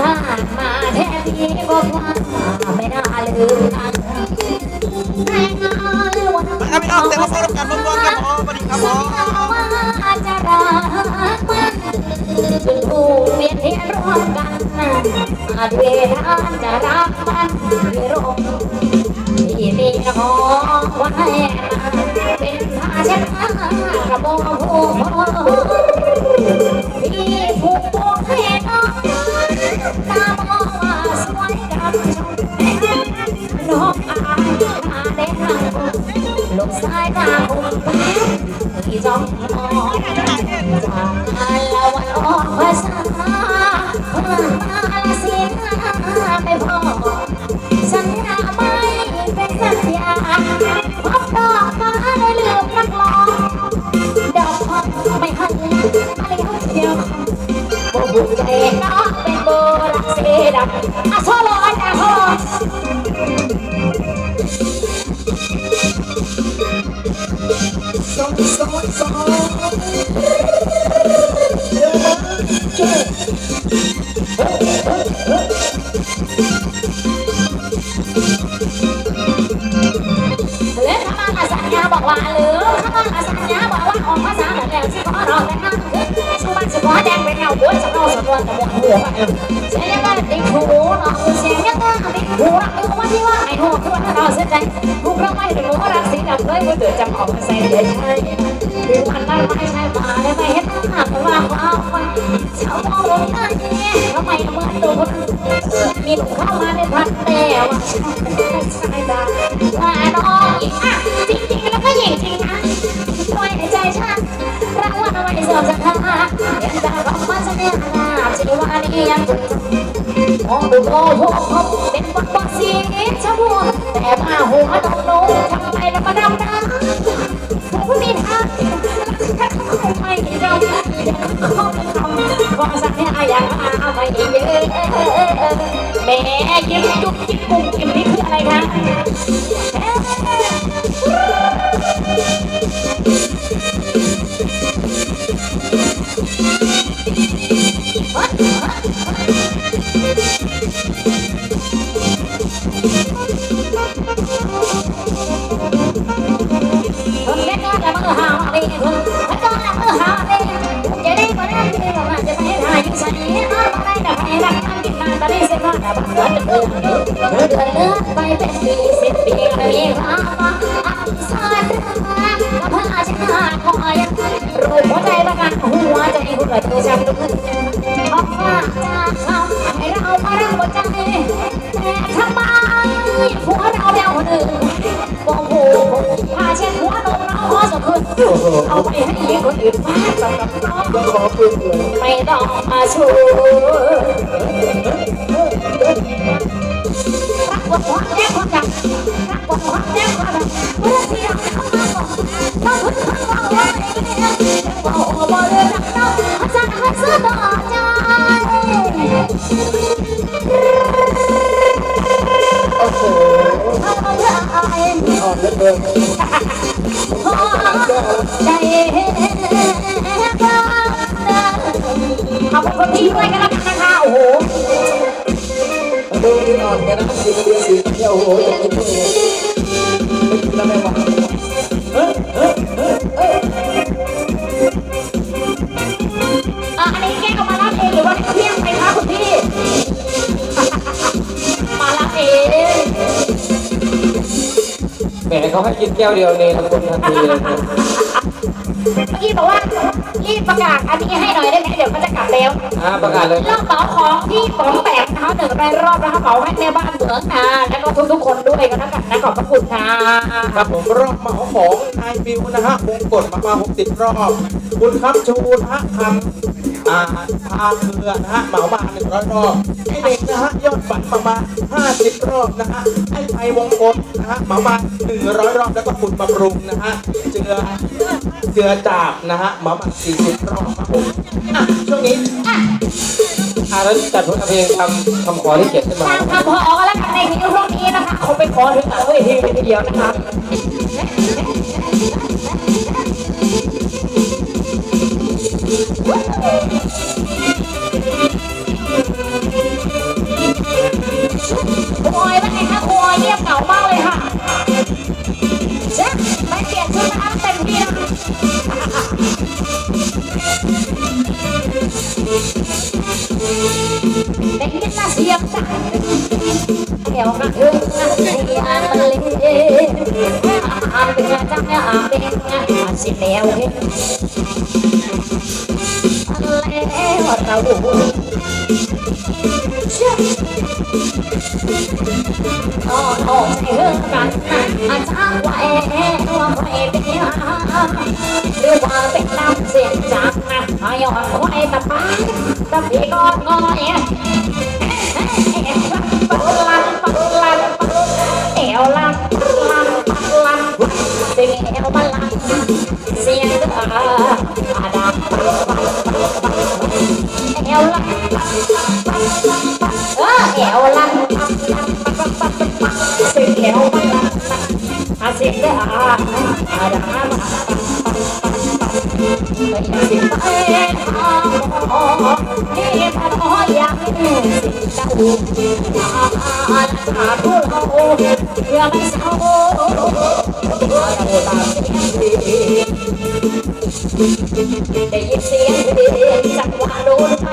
ถ้ามาแท้ที่บอกว่าไม่น่าลืมกันแต่งงานวันมาครับพี่น้องเสียงมาฟังรับกันบนๆครับผมสวัสดีครับผมว่าจะรักมันจนถูกเวียนเทียนร่วมกันอาจเวทานจะรักมันที่ร่มที่มีของไว้เป็นภาชนะกระบอกผู้ ลูกสายตาคงแพ้ที่จ้องมองจากละวันออกภาษามาละเสียไม่พอสัญญาไม่เป็นสัญญาพบดอกมาได้ลืมนักลองดอกพบไม่ให้อะไรเดียวบบุใจน้องเป็นโบรักเสดับอะโซโลอันอะโซโลส เล่นข้ามาสัญญาบอกว่าหรือข้ามาสัญญาบอกว่าออกภาษาแบบแล้วที่ขอรอแต่นั่งชูบ้านสิขอแดงเป็นเงาหัวจะเอาสำนวนแต่หมดหัวเสียงไงติดหูเนาะเสียยังไงติดหูรักอยู่ว่าที่ว่าไอ้หัวคือว่าเราเสียใจทุกครั้งไม่ถึงหัวรักสีดำเลยว่าเกิดจำออกมาใส่ใจใช่ดูพันนั้นไม่ใช่มาได้ไห็น ชาวมองลงหน้าเนี่ยทำไมเหมือนตัวคนมีเข้ามาในพันแต่ว่าใช่ดาว่าน้องอีกอะจริงๆแล้วก็หญิงจริงนะด้วยในใจฉันรักว่าทำไมเสื่อมศรัทธาเห็นดาวของมันเสน่ห์นาชีวานี้ยังดจำมองดูโอ้โหเป็นวักวักสีชมพูแต่มาหัวตรงนู้ำก็สักเนี่ยอย่างมาไม่เยอะแม่ยิ้มจุ๊บจิ๊บกุ้งกินี่คื เอาไปให้คนอื่นฟาดสำหรับน้องขอบคุณเลยไม่ต้องมาชูรักบทความแย่ความดังรักบทความแย่ความดังเมื่อที่เราเข้ามาบอกต้องพึ่งพาเราไว้บอกว่าเรื่องรักเราอาจารย์ให้ซื้อต่อใจโอ้โหทำอะไรอ่อนเหลือเกิน ขอบคุณพี่ด้วยกันแล้วกันนะคะโอ้โหมาดูนี่อ่อนกันนะสีเดียวสีเนี่ยโอ้โหจะกินไม่เลยไม่กินแล้วไม่ไหวเฮ้ยเฮ้ยเฮ้ยเฮ้ยอะอันนี้แก้วมารับเองหรือว่าเที่ยงไปคะคุณพี่ มารับเองแหมเขาให้กินแก้วเดียวเนี่ยทั้งคนทันทีเลย นะเมื่อกี้บอกว่ารีบประกาศอันนี้ให้หน่อยได้ไหมเดี๋ยวมันจะกลับแล้วอ่าประกาศเลยรอบเหมาของที่ป๋องแปดนะคะหนึ่งรายรอบนะคะเหมาให้แม่บ้านเหมืองนาแล้วก็ทุกๆคนด้วยก็แล้วกันนะขอบพระคุณค่ะครับผมรอบเหมาของนายบิวนะฮะวงกดมามา60 รอบ คุณครับชูนะฮะทำ อ่าพาเรือนะฮะเหมามา100รอบไอเด็กนะฮะยอดบัตรประมาณ50รอบนะฮะไอไทยวงกดนะฮะเหมามา100รอบแล้วก็คุณบำรุงนะฮะเจือเจือจาบนะฮะเหมามา40รอบครับผมอะช่วงนี้อ่าแล้วจัดผลเพลงทำคำขอที่เขียนขึ้นมาทางทำพอก็แล้วกันในที่ช่วงนี้นะคะเขาไปขอถึงหลังเวทีเลยทีเดียวนะคะ บอยเป็นไงคะบอยเงียบเหงามากเลยค่ะเช็คไม่เปลี่ยนชุดนะคะเต็มที่นะคะเป็นกินนาเสียบจ้ะเดี๋ยวมาเอื้องนะไอ้อาเป็นลิงเอ้อาเป็นงาจ้าอาเป็นงาสิแล้วเฮ้ ราเชื่อโอ้โอ้ให้เรื่องกันนะอาจารย์ว่าเอ๋ว่าใครเป็นยาหรือว่าเป็นน้ำเสียงจังนะอายอนควายตะปาตะปีกอนงอเอ๋ปักลันปักลันเอวลันปักลันปักลันเสียงเอวบัลลังเสีย เออแถวละสิแถวละอาสิก็อาอาดาไม่สิไปทางนี่มาทอยังสิตะอูอาตาผู้เราเพื่อไม่เศร้าได้ยินเสียงเพลงจังหวะโดนไป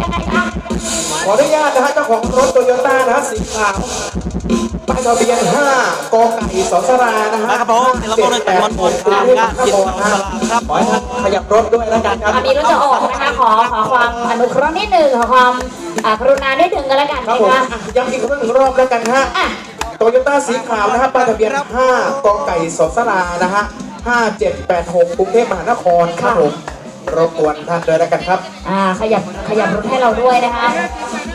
นิดหนึงนะฮะยังไงคะขออนุญาตนะฮะเจ้าของรถโตโยต้านะฮะสีขาวป้ายทะเบียน5กไก่สสรานะฮะครับผมเดี๋ยวเรามาเริ่มจากวันผมครับกรุงเทพมหานครนะฮะครับขอให้ท่านขยับรถด้วยแล้วกันครับ ตอนนี้รถจะออกนะคะขอขอความอนุเคราะห์นิดหนึ่งขอความอ่ากรุณานิดหนึ่งกันแล้วกันครับนะผมคะ อะย้ำอีกครั้งหนึ่งรอบแล้วกันฮะอะ โตโยต้าสีขาวนะฮะป้ายทะเบียน5กไก่สสรานะฮะ5786กรุงเทพมหานครครับผม รบกวนท่านด้วยแล้วกันครับ อ่าขยับขยับรถให้เราด้วยนะคะ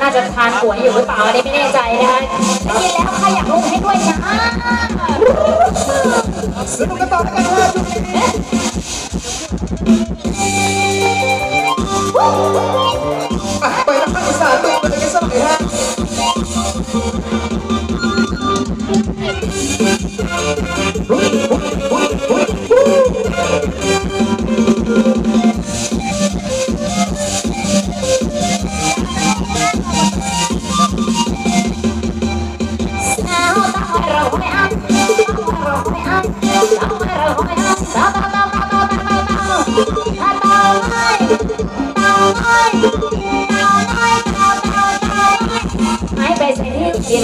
น่าจะทานป่วยอยู่หรือเปล่าอันนี้ไม่แน่ใจนะคะได้ยินแล้วขยับรถให้ด้วยนะสนุกกันต่อแล้วกันฮะช่วงนี้อะไปทางภาคอีสานดูกันกันสักหน่อยฮะ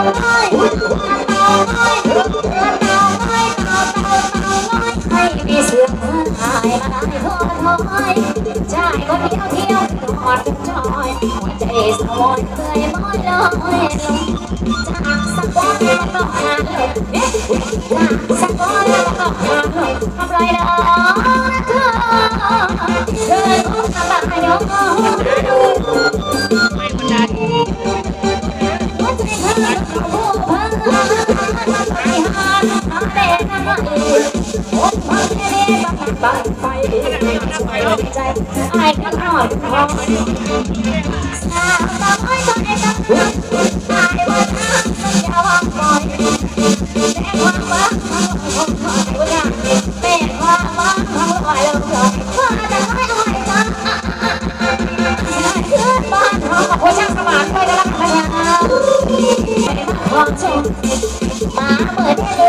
Oh, บังไปใจไอ้ก็รอดพอสาวต้องไอ้ต้องไอ้ต้องไอ้ว่าอย่าวางปล่อยแต่ควาว่าผมขอให้ว่าแต่ควาว่าเขาลอยลงเลยว่าจะไม่ลอยจ้าขึ้นบ้านเขาโอ้ช่างสมานด้วยนะพญาไม่มาขอชมมาเปิดให้ดู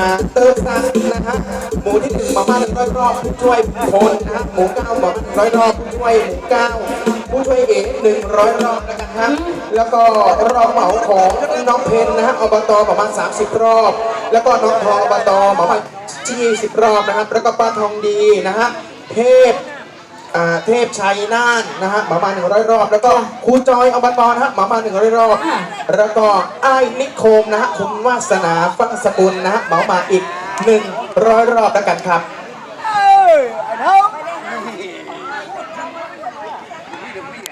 อ่าเติมซังนะฮะหมูที่หนึ่งหมาม่าหนึ่งร้อยรอบผู้ช่วยพลนะฮะหมูเก้าหมาม่าหนึ่งร้อยรอบผู้ช่วยหมูเก้าผู้ช่วยเอ๋หนึ่งร้อยรอบนะครับฮะแล้วก็รอบเหมาของน้องเพนนะฮะอบตประมาสามสิบรอบ แล้วก็น้องทองอบตประมาณ20รอบนะครับแล้วก็ป้าทองดีนะฮะเทพ อ่าเทพชัยน่านนะฮะประมาณ100รอบ แล้วก็ครูจอยอบตนะฮะประมาณ100รอบอ่าแล้วก็ไอ้ายนิโคมนะฮะคุณวาสนาฟังสกุลนะฮะเหมามาอีก100รอบแล้วกันครับ